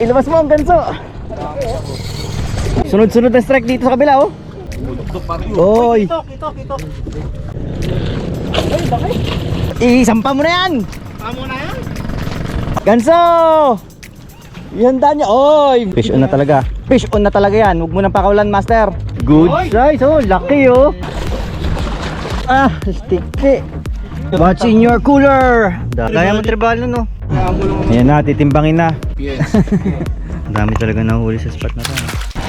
Ilabas mo ang ganso. Sunod-sunod na strike dito sa kabila, oh. Oy. Kitok, kitok, kitok. Isampa mo na yan. Tamo na yan. Ganso! Ihanda niya. Oy! Fish on na talaga. Fish on na talaga yan. Huwag mo nang pakawalan, master. Good Oy! size, oh. Laki, oh. Ah, sticky. What's in your cooler? Daya mo tribalo, no? Ayan na, titimbangin na. Yes. Ang dami talaga nahuli sa spot na to.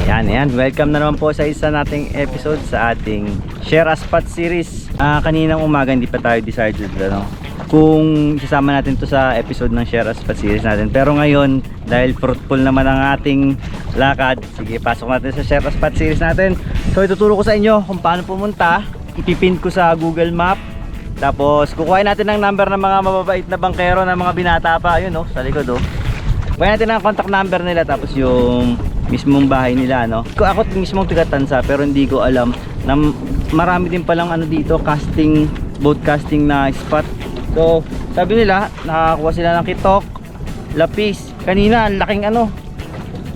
Ayan, ayan. Welcome na naman po sa isa nating episode sa ating Share a Spot series. Ah, kaninang umaga hindi pa tayo decided ano, kung isasama natin to sa episode ng Share a Spot series natin. Pero ngayon, dahil fruitful naman ang ating lakad, sige, pasok natin sa Share a Spot series natin. So, ituturo ko sa inyo kung paano pumunta. Ipipin ko sa Google Map. Tapos, kukuhain natin ng number ng mga mababait na bangkero ng mga binata pa. Ayun, oh, sa likod, oh. Kuha natin ang contact number nila tapos yung mismong bahay nila no. Ko ako mismong taga Tansa pero hindi ko alam na marami din palang ano dito casting boat casting na spot. So, sabi nila nakakuha sila ng kitok, lapis. Kanina ang laking ano.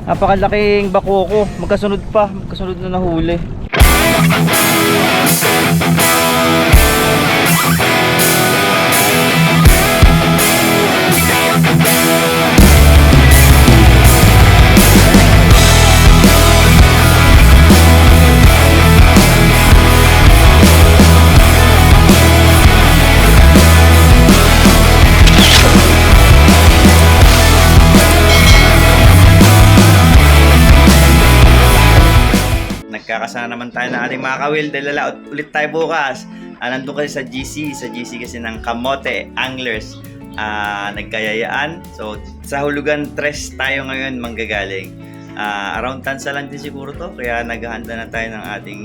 Napakalaking bakoko. Magkasunod pa, magkasunod na nahuli. Nagkakasana naman tayo ng ating mga kawil dahil ulit tayo bukas. Ah, nandun kasi sa GC, sa GC kasi ng Kamote Anglers. Ah, nagkayayaan. So, sa hulugan tres tayo ngayon manggagaling. Ah, around Tansa lang din siguro to, kaya naghahanda na tayo ng ating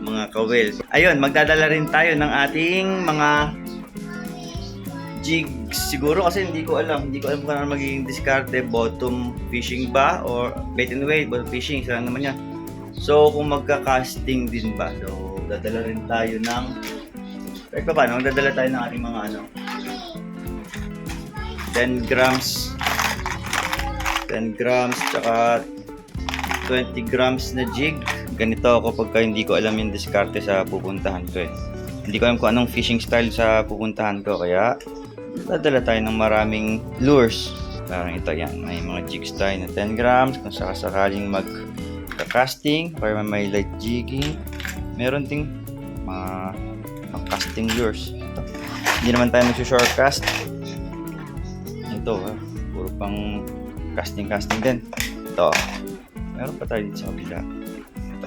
mga kawil. Ayun, magdadala rin tayo ng ating mga jigs siguro kasi hindi ko alam hindi ko alam kung ano magiging discarte bottom fishing ba or bait and weight bottom fishing isa lang naman yan So, kung magka-casting din ba, so, dadala rin tayo ng, kahit pa paano, dadala tayo ng ating mga ano, 10 grams, 10 grams, tsaka 20 grams na jig. Ganito ako pagka hindi ko alam yung diskarte sa pupuntahan ko eh. Hindi ko alam kung anong fishing style sa pupuntahan ko, kaya dadala tayo ng maraming lures. Parang ito yan, may mga jigs tayo na 10 grams, kung sakasakaling mag casting or may light jigging. Meron ding mga pang casting lures. Ito. Hindi naman tayo mag-shortcast. Ito, ah, puro pang casting-casting din. Ito. Meron pa tayo dito sa kabila. Ito.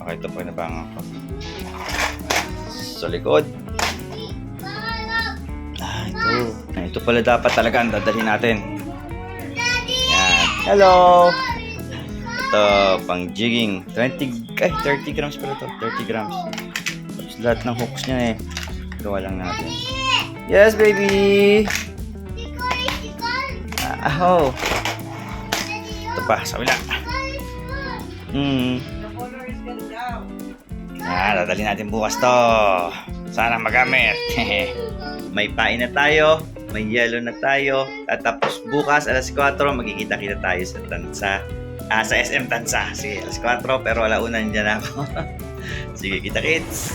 Ito pa nabangan ko. Sa likod. Ah, ito. Ah, ito pala dapat talaga ang dadalhin natin. Yan. Hello! Ito, pang jigging. 20, ay, 30 grams pala to. 30 grams. Tapos lahat ng hooks niya eh. Gawa lang natin. Yes, baby! Ah, oh. Ito pa, sa wala. Hmm. Ah, dadali natin bukas to. Sana magamit. may pain na tayo, may yellow na tayo, at tapos bukas alas 4 magkikita-kita tayo sa Tansa. Ah, sa SM Tansa. Sige, alas 4 pero alauna nandiyan ako. Sige, kita kits.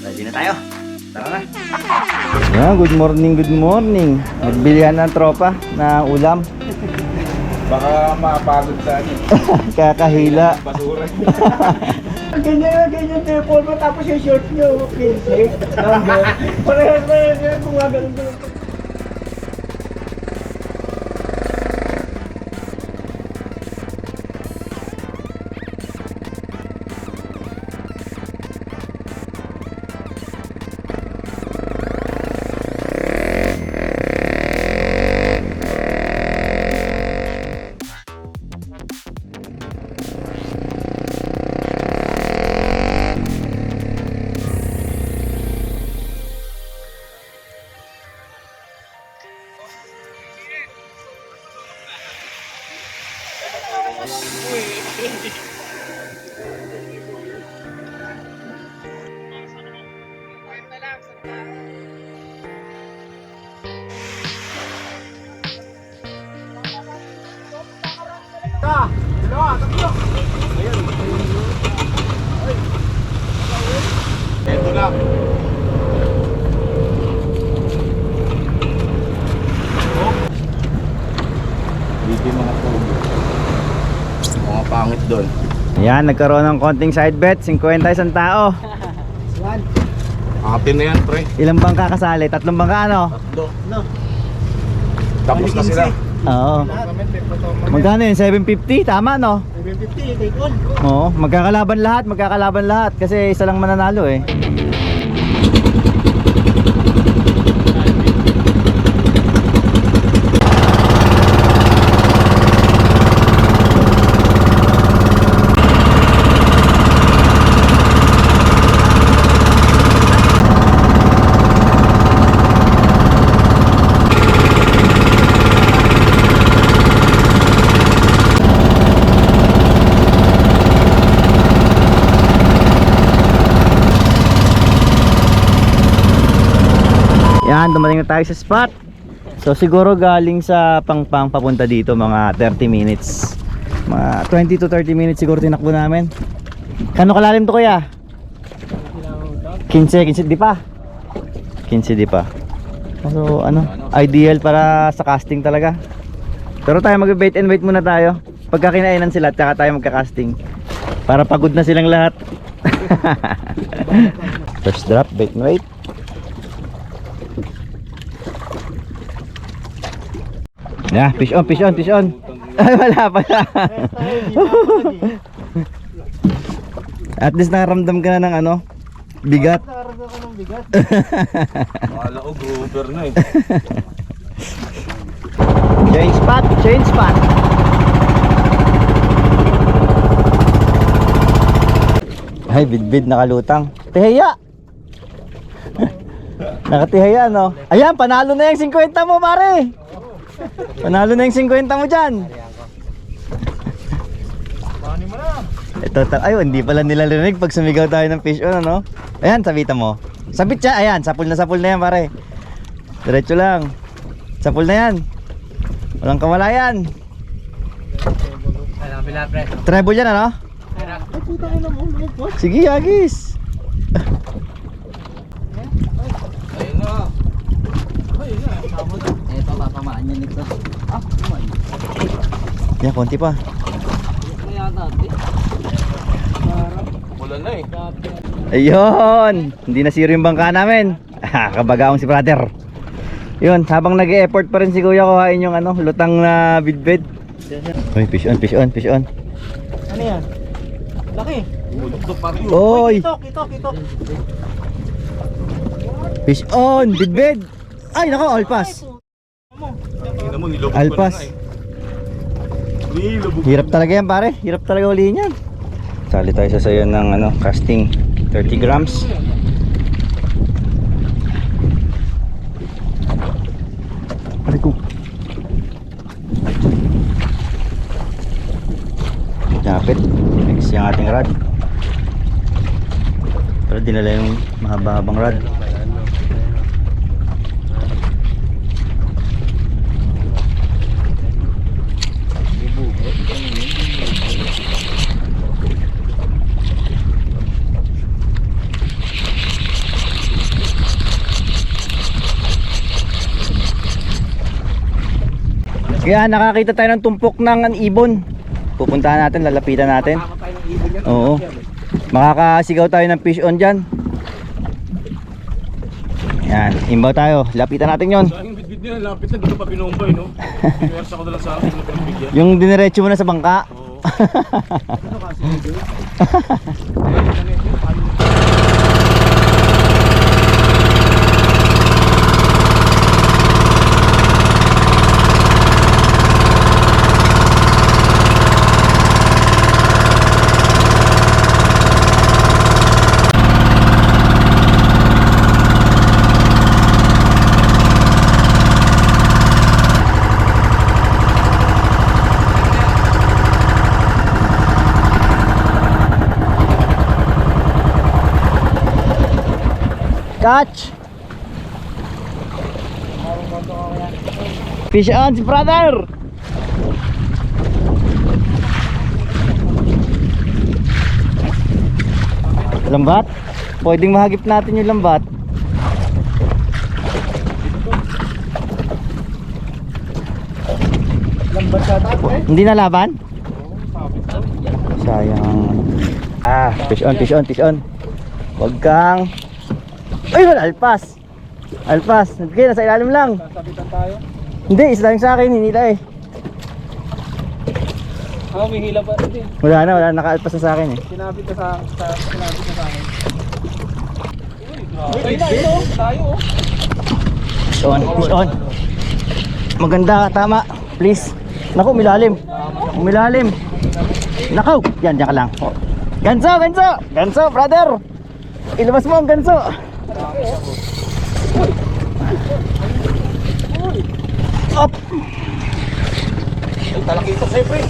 Ready na tayo. Tara na. Yeah, good morning, good morning. Nagbilihan ng tropa na ulam. Baka mapagod sa akin. Kakahila. Basura. Ganyan na ganyan mo tapos yung short nyo, pinse. Parehas na yan, kung gumagano'n doon. Ito na. Dito yung mga tubo. Mga pangit doon. Yan, nagkaroon ng konting side bet. 50 isang tao. Atin na yan, pre. Ilang bangka kasali? Tatlong bangka ano? Tatlo. Tapos na sila. Oo. Magkano yun? 750? Tama no? 750, take on. Oo. Magkakalaban lahat. Magkakalaban lahat. Kasi isa lang mananalo eh. Yan, dumating na tayo sa spot. So siguro galing sa Pangpang papunta dito mga 30 minutes. Mga 20 to 30 minutes siguro tinakbo namin. Kano kalalim to kuya? 15, 15 di pa. 15 di pa. So ano, ideal para sa casting talaga. Pero tayo mag-bait and wait muna tayo. Pagka sila, tsaka tayo magka-casting. Para pagod na silang lahat. First drop, bait and wait. Yeah, fish on, fish on, fish on. Ay, wala pala. At least nakaramdam ka na ng ano, bigat. Nakaramdam ko ng bigat. Akala ko grouper na eh. Change spot, change spot. Ay, bidbid nakalutang. Tihiya. Nakatihiya, no? Ayan, panalo na yung 50 mo, pare. Panalo na yung 50 mo dyan. Paano mo na? Ito, ayun, hindi pala nila narinig pag sumigaw tayo ng fish on, ano? Ayan, sabitan mo. Sabit siya, ayan, sapul na sapul na yan, pare. Diretso lang. Sapul na yan. Walang. Ay, bila pre. Treble yan, ano? Ay. Sige, Agis. Ayun na. Ito, tatamaan niya nito. Ah, kumain. Yan, konti pa. Ano? Wala na eh. Ayun! Hindi na zero yung bangka namin. Ah, Kabagaong si brother. Yun, habang nag-e-effort pa rin si kuya kuhain yung ano, lutang na bidbid. Uy, fish on, fish on, fish on. Ano yan? Laki. Oy! Kitok, kitok, kitok. Fish on, bidbid! Ay, nako, alpas. Nilubog Alpas. Hirap talaga yan pare, hirap talaga ulihin yan. Sali tayo sa sayo ng ano, casting 30 grams. Aray ko. Napit. Next yung ating rod. Pero dinala yung mahaba-habang rod. Kaya nakakita tayo ng tumpok ng ibon. Pupuntahan natin, lalapitan natin. Oo. Makakasigaw tayo ng fish on dyan. Yan, imbaw tayo. Lapitan natin yon. Bitbit nila, lapit na dito pa binumbay, no? Pinersa ko na lang sa akin na pinagbigyan. Yung diniretso mo na sa bangka. Oo. Catch! Fish on, brother! Lambat? Pwedeng mahagip natin yung lambat. Lambat sa taas eh. Hindi na laban? Sayang. Ah, fish on, fish on, fish on. Huwag kang... Ay, wala, alpas. Alpas. Sige, nasa ilalim lang. Sasabitan tayo. Hindi, isa lang sa akin, hinila eh. Ah, may hila pa rin. Wala na, wala na nakaalpas na sa akin eh. Sinabit ka sa, sa sinabit ka sa akin. Uy, grabe. na ito. Tayo oh. Fish on, fish on. Maganda tama. Please. Naku, umilalim. Umilalim. Nakaw. Yan, diyan ka lang. Oh. Ganso, ganso. Ganso, brother. Ilabas mo ang ganso. Up. Ay, talakito sa'yo, pre.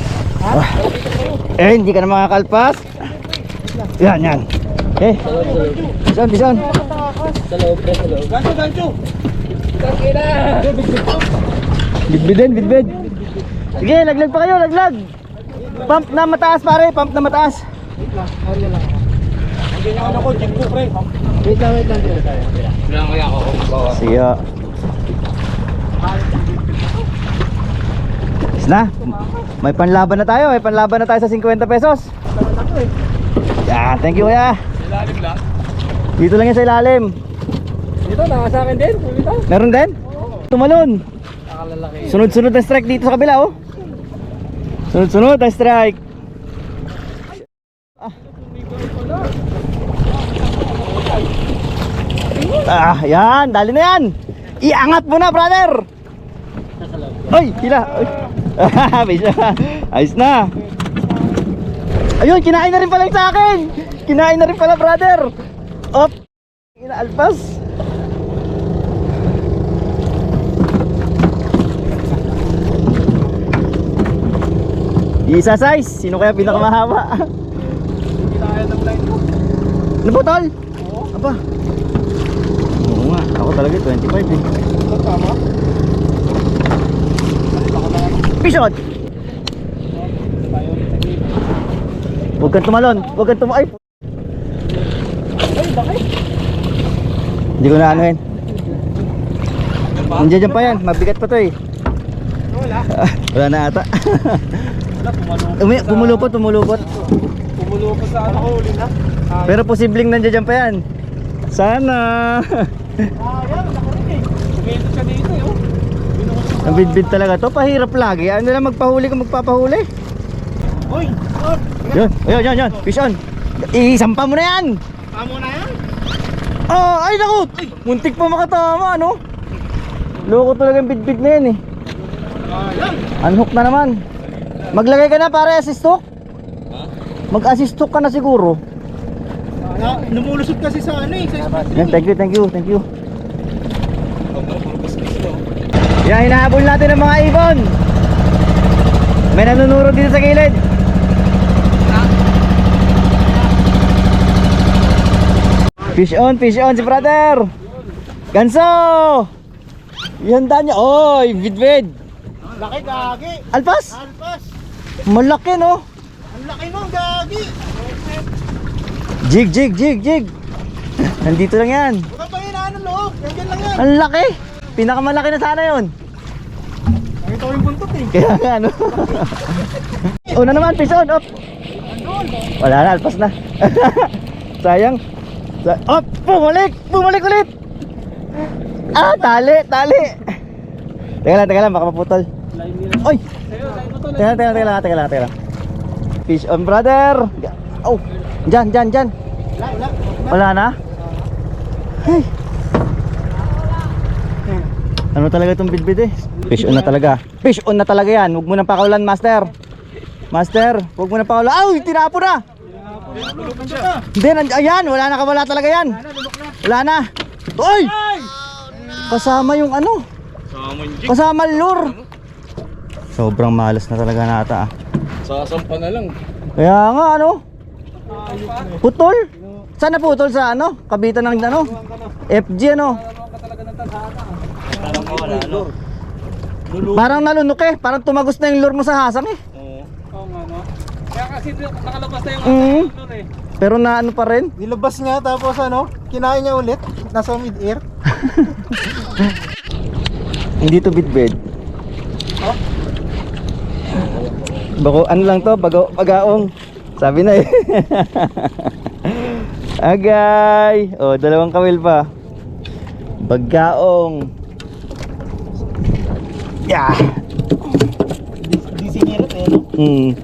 Eh, hindi ka na makakalpas. Yan, yan. Eh, bison, bison. Sa loob, pre, sa loob. Gancho, gancho. Tangina. Bidbidin, bidbid. Sige, laglag pa kayo, laglag. Pump na mataas pare, pump na mataas. Na ano ko, jeep ko, pre. Wait lang, wait lang. Bilang kaya ako. Oh. Is na. May panlaban na tayo, may panlaban na tayo sa 50 pesos. Yan, thank you kuya. Ilalim lang. Dito lang yan sa ilalim. Dito, naka sa akin din. Dito. Meron din? Tumalon. Nakalalaki. Sunod-sunod na strike dito sa kabila oh. Sunod-sunod na strike. Ah, yan, dali na yan. Iangat mo na, brother. Ay, hila. Bisa. Ayos na. Ayun, kinain na rin pala sa akin. Kinain na rin pala, brother. Op. Inaalpas. Isa size. Sino kaya pinakamahaba? Hindi na kaya ng line mo. Naputol? Aba. Oo nga. Ako talaga 25 eh. Tama. Pishot! Huwag kang tumalon. Huwag kang tumalon. Ay! Bakit? Hindi ko na ano yun. Nandiyan dyan pa yan. Mabigat pa to eh. Wala. Wala na ata. Umi, pumulupot, pumulupot. Pumulupot sa ano huli na. Pero posibleng nandiyan dyan pa yan. Sana. ah, Ang bidbid talaga to. Pahirap lagi. Ano lang magpahuli kung magpapahuli. Up! Yun, yun, yun, yun. Fish on. Isampa mo na yan. Tamo na yan? Oh, ay naku! Muntik pa makatama, ano? Loko talaga yung bidbid na yan eh. Unhook na naman. Maglagay ka na para assist hook? Mag-assist hook ka na siguro. Ah, lumulusot kasi sa ano eh, sa Yan, thank you, thank you, thank you. Yan, hinahabol natin ang mga ibon. May nanunuro dito sa gilid. Fish on, fish on si brother. Ganso! Ihanda niya. Oy, vidvid. Laki gagi! Alpas? Alpas! Malaki no? Ang laki mo, gagi! Jig, jig, jig, jig. Nandito lang yan. Huwag kang pahinaan ng loob, nandiyan lang yan. Ang laki. Pinakamalaki na sana yon. Nakita ko yung buntot eh. Kaya nga no. Una naman, fish on. Up. Wala na, alpas na. Sayang. Sa Up, bumalik. Bumalik ulit. Ah, tali, tali. Teka lang, teka lang, baka maputol. Oy, teka lang, teka lang, teka lang, teka lang. Fish on, brother. Oh, dyan, dyan, dyan. Wala, na? Hey. Ano talaga itong bidbid eh? Fish on na talaga. Fish on na talaga yan. Huwag mo nang pakawalan, master. Master, huwag mo nang pakawalan. Ay, tinapo na. Hindi, ayan. Wala na kawala talaga yan. Wala na. Oy! Kasama yung ano. Kasama yung lure. Sobrang malas na talaga nata ah. Sasampa na lang. Kaya nga ano. Putol. Saan naputol sa ano? Kabitan ng ano? FG ano? Parang wala, no? Parang nalunok eh. Parang tumagos na yung lure mo sa hasang eh. Oo nga no. Kaya kasi nakalabas na yung Mm. ano eh. Pero na ano pa rin? Nilabas niya tapos ano, kinain niya ulit. Nasa mid-air. Hindi to bitbed. Bako, ano lang to? Bago, bagaong. Sabi na eh. Agay! Oh, dalawang kawil pa. Bagaong. Yeah! Di sinirot eh, no? Hmm.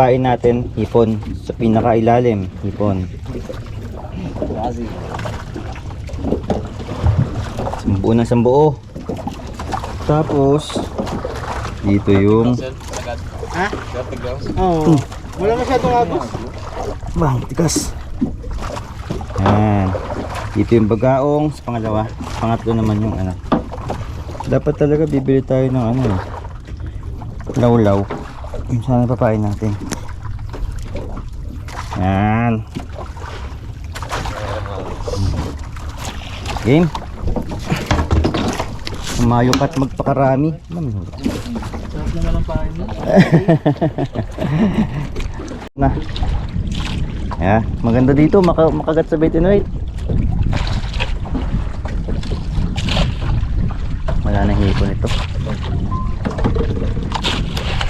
Ang pain natin, hipon. Sa pinakailalim, hipon. Sambuo ng sambuo. Tapos, dito yung... Ha? Oo. Wala masyadong agos. Bang, tigas. Yan. Dito yung bagaong sa pangalawa. Pangatlo naman yung ano. Dapat talaga bibili tayo ng ano eh. Lawlaw. Yung sana papain natin. Yan. Game. Umayo ka't magpakarami. Sarap naman ang na. Yeah, maganda dito maka makagat sa weight. Wala na hipon ito.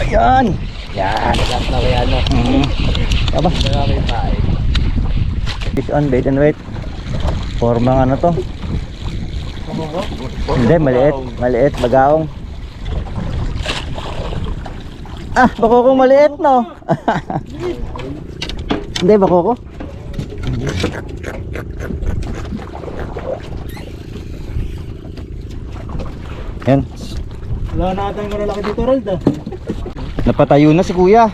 Ayan. Yan. Agad na kaya, no? Mm. Aba, pa eh. fish on bait and weight. Formang ano to? Hindi, maliit. Maliit, bagaong. Ah, bako ko maliit no. Hindi, bako ko. Yan, Wala na ata yung malalaki dito, Rold ah. Napatayo na si kuya.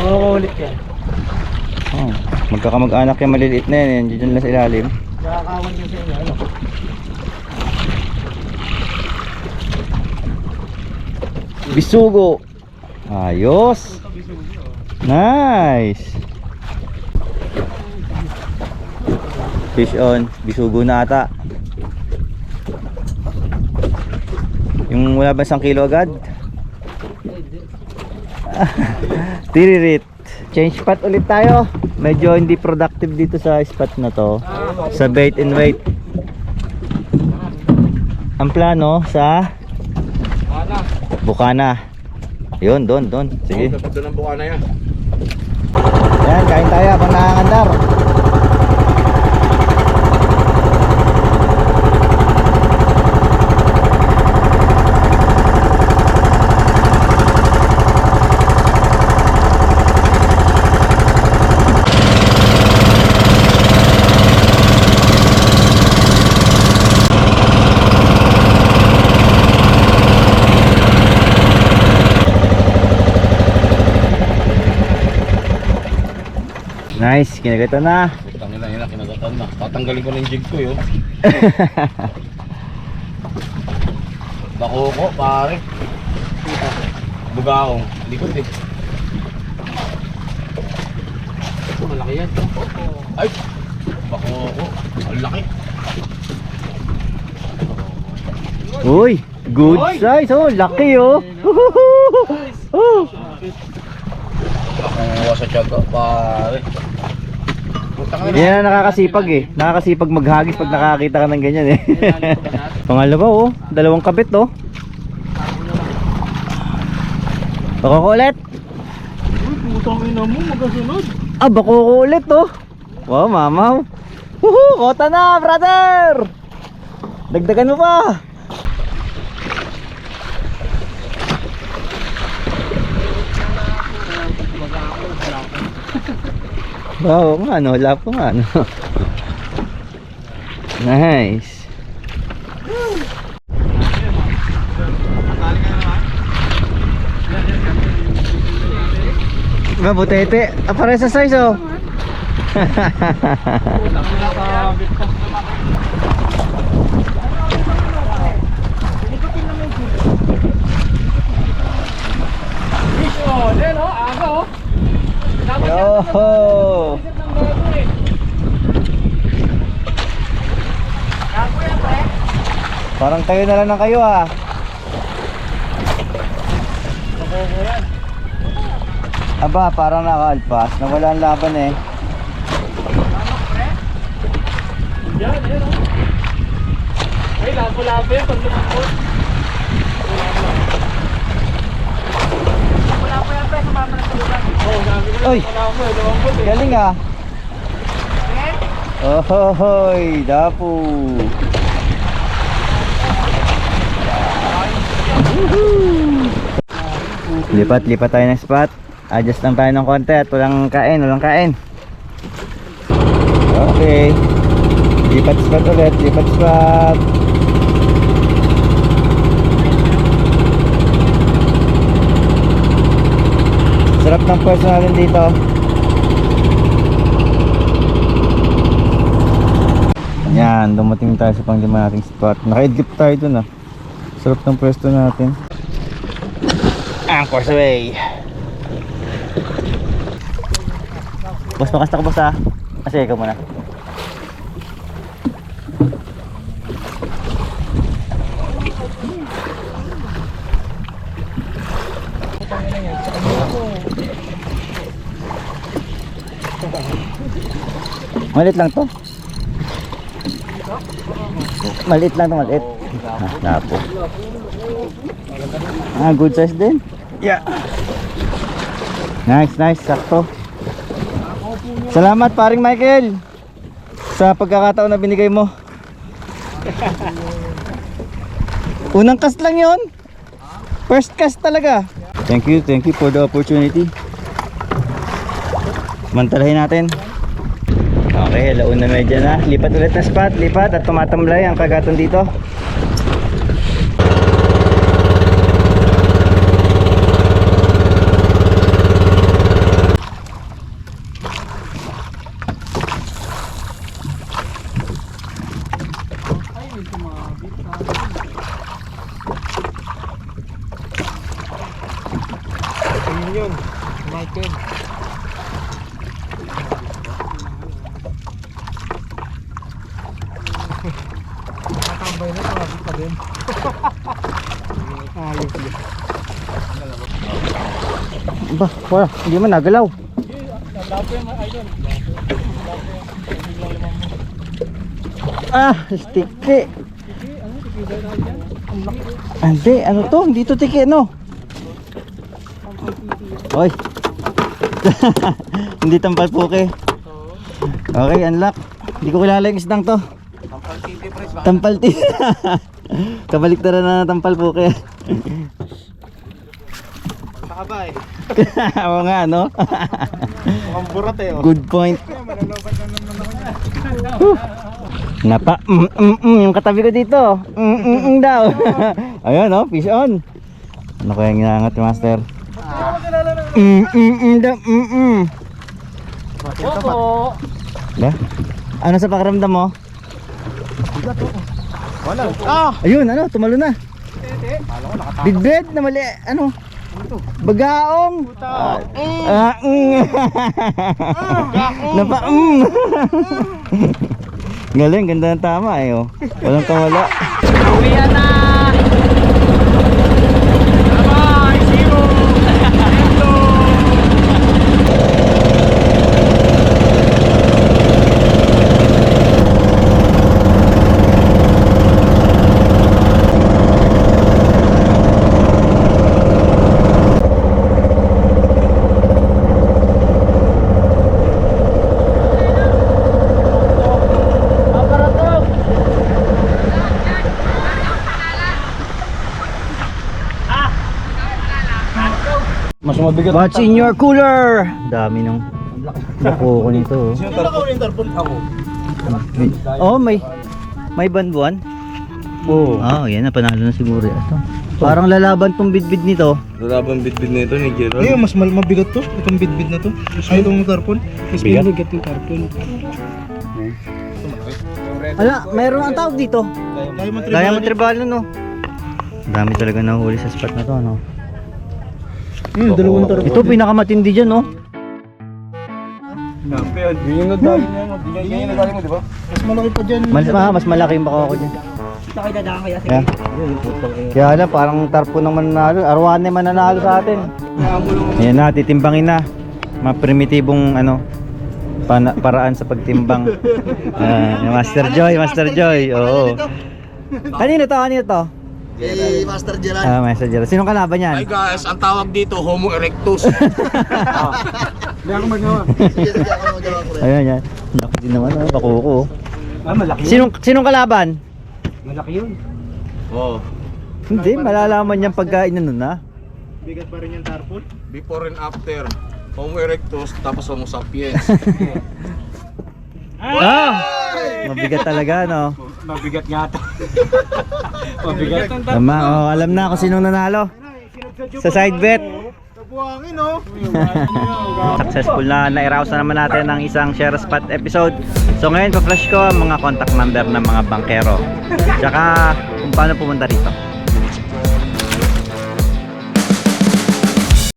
Oo, ulit ka. Oh, magkakamag-anak yung maliliit na yan, yan dyan lang sa ilalim. Nakakawan niya sa inyo, ano? Bisugo. Ayos. Nice. Fish on. Bisugo na ata. Yung wala ba isang kilo agad? Tiririt. Change spot ulit tayo. Medyo hindi productive dito sa spot na to. Sa bait and weight. Ang plano sa Ana. Bukana. Yun, doon, doon. Sige. Dapat doon ang buka na yan. Yan, kain tayo habang nakakandar. Nice, kinagata na. Ina, yun na, kinagatan na. Tatanggalin ko na yung jig ko, yun. Bako ko, pare. Bugaong. Likod eh. Ito, malaki yan. Ay! Bako ko. Ang laki. Uy, good size. Oh, laki oh. oh. Bako sa tiyaga, pare. Yan ang nakakasipag eh. Nakakasipag maghagis pag nakakita ka ng ganyan eh. Pangalawa oh, dalawang kabit oh. Bako ko ulit. Putang ina mo, magasunod. Ah, bako ko ulit oh. Wow, mamaw. Woohoo, kota na, brother. Dagdagan mo pa. Wow, nga ano, wala pa nga ano. nice. Ba, butete. Ah, para sa size oh. Oh, yan oh, aga oh. Yo! Parang kayo na lang ng kayo ah. Aba, parang nakaalpas. Nawala ang laban eh. Yan, yan oh. Ay, labo-labo yan pag lumangkot. Labo-labo yan, pre, sumama na ko Oy! Galing ah. Ohoy, dapo. Lipat, lipat tayo ng spot. Adjust lang tayo ng konti at walang kain, walang kain. Okay. Lipat spot ulit, lipat spot. Sarap ng pwesto natin dito. Yan, dumating tayo sa panglima nating spot. Naka-idlip tayo dun ah. Sarap ng pwesto natin. Anchors away. Boss, makasta ka boss ah. Kasi ikaw muna. Malit lang to. Maliit lang to, maliit. Ah, lapo. Ah, good size din. Yeah. Nice, nice, sakto. Salamat paring Michael sa pagkakataon na binigay mo. Unang cast lang 'yon. First cast talaga. Thank you, thank you for the opportunity. Mantalahin natin. Okay, launa medya na. Lipat ulit na spot, lipat at tumatamlay ang kagatan dito. yun, Michael. Nakatambay na, tumabit pa din. Ayos yun. Wala, hindi man nagalaw. Ah, sticky. Hindi, ano to? Hindi to tiki, no? Oy. Hindi tampal puke. Okay, unlock. Hindi ko kilala yung isdang to. Tampal titi. Kabaliktaran na ng tampal puke. Baka ba eh. Oo nga, no? Mukhang burat eh. Oh. Good point. Niya. Napa, mm, mm, mm, yung katabi ko dito. Mm, mm, mm daw. Ayun, oh, fish on. Ano kaya yung inaangat yung master? Mm, mm, mm daw, mm, mm. Ba? Ano sa pakiramdam mo? Wala. Ah! Ayun, ano, tumalo na. Bidbed na mali, ano? Bagaong. Ah, mm. Napa, mm. Galing, ganda ng tama eh, oh. Walang kawala. Uwian na! Mabigat. What's in your cooler? Dami nung Naku ko nito. oh. Sino tarpon? Ako. Oh, may may banbuan. Oo. Oh, yan na panalo na siguro ito. Parang lalaban tong bidbid nito. Lalaban bitbit nito ni Gerald. Ayun, mas mal mabigat to. Itong bitbit na to. Ay, itong tarpon. Mas Bigat? mabigat yung tarpon. Ala, mayroon ang tawag dito. Diamond Diamond Tribal no. Ang dami talaga nahuli sa spot na to, ano. Hmm, dalawang tarpon. Ito pinakamatindi diyan, no. Yun yung nadali niya mo. Yun yung nadali mo, di ba? Mas malaki pa dyan. Mas, ah, mas malaki yung baka ako diyan. Ito kayo dadaan kaya Kaya, kaya alam, parang tarpo ng mananalo. Arwane mananalo sa atin. Ayan na, titimbangin na. Mga primitibong ano, pana, paraan sa pagtimbang. Ah, Master Joy, Master Joy. Oo. Kanino to? Kanino to? Si Master Gerald. Ah, Master Joy. Sinong kalaban yan? Hi guys, ang tawag dito, Homo erectus. Hindi ako magawa. Sige, sige ako magawa ko rin. Ayan, yan. Laki din naman, oh, bakuko. Ah, malaki Sinong, sinong kalaban? Malaki yun. Oo. Hindi, malalaman niyan pagka inano na. Bigat pa rin yung tarpon? Before and after. Homo erectus, tapos Homo sapiens. Ah! Mabigat talaga, no? Mabigat nga ito. Mabigat. Tama, oh, alam na kung sinong nanalo. Sa side bet. Kabuhangin, oh. Successful na nairaos na naman natin ang isang share spot episode. So ngayon pa-flash ko ang mga contact number ng mga bankero. Tsaka kung paano pumunta rito.